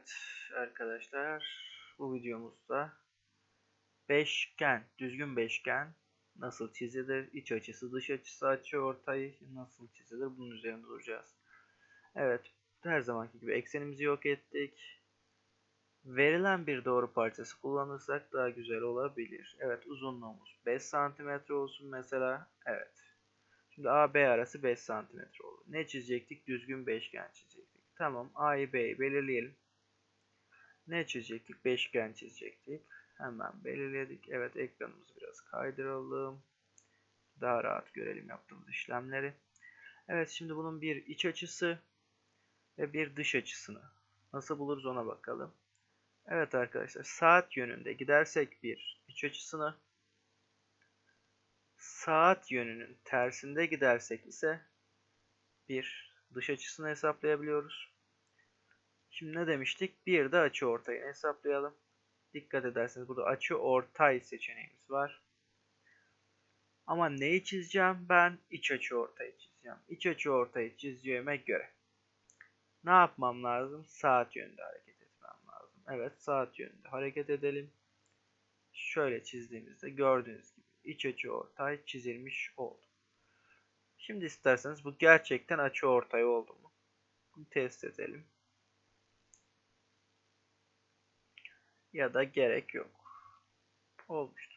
Evet arkadaşlar bu videomuzda beşgen, düzgün beşgen nasıl çizilir? İç açısı, dış açısı, açı ortayı nasıl çizilir? Bunun üzerinde duracağız. Evet her zamanki gibi eksenimizi yok ettik. Verilen bir doğru parçası kullanırsak daha güzel olabilir. Evet uzunluğumuz 5 cm olsun mesela. Evet. Şimdi AB arası 5 cm oldu. Ne çizecektik? Düzgün beşgen çizecektik. Tamam A'yı B'yi belirleyelim. Ne çizecektik? Beşgen çizecektik. Hemen belirledik. Evet ekranımızı biraz kaydıralım. Daha rahat görelim yaptığımız işlemleri. Evet şimdi bunun bir iç açısı ve bir dış açısını nasıl buluruz ona bakalım. Evet arkadaşlar saat yönünde gidersek bir iç açısını saat yönünün tersinde gidersek ise bir dış açısını hesaplayabiliyoruz. Şimdi ne demiştik? Bir de açı ortayı hesaplayalım. Dikkat ederseniz burada açı ortay seçeneğimiz var. Ama neyi çizeceğim? Ben iç açı ortayı çizeceğim. İç açı ortayı çizeceğime göre ne yapmam lazım? Saat yönünde hareket etmem lazım. Evet saat yönünde hareket edelim. Şöyle çizdiğimizde gördüğünüz gibi iç açı ortay çizilmiş oldu. Şimdi isterseniz bu gerçekten açı ortay oldu mu? Bunu test edelim. Ya da gerek yok. Olmuş.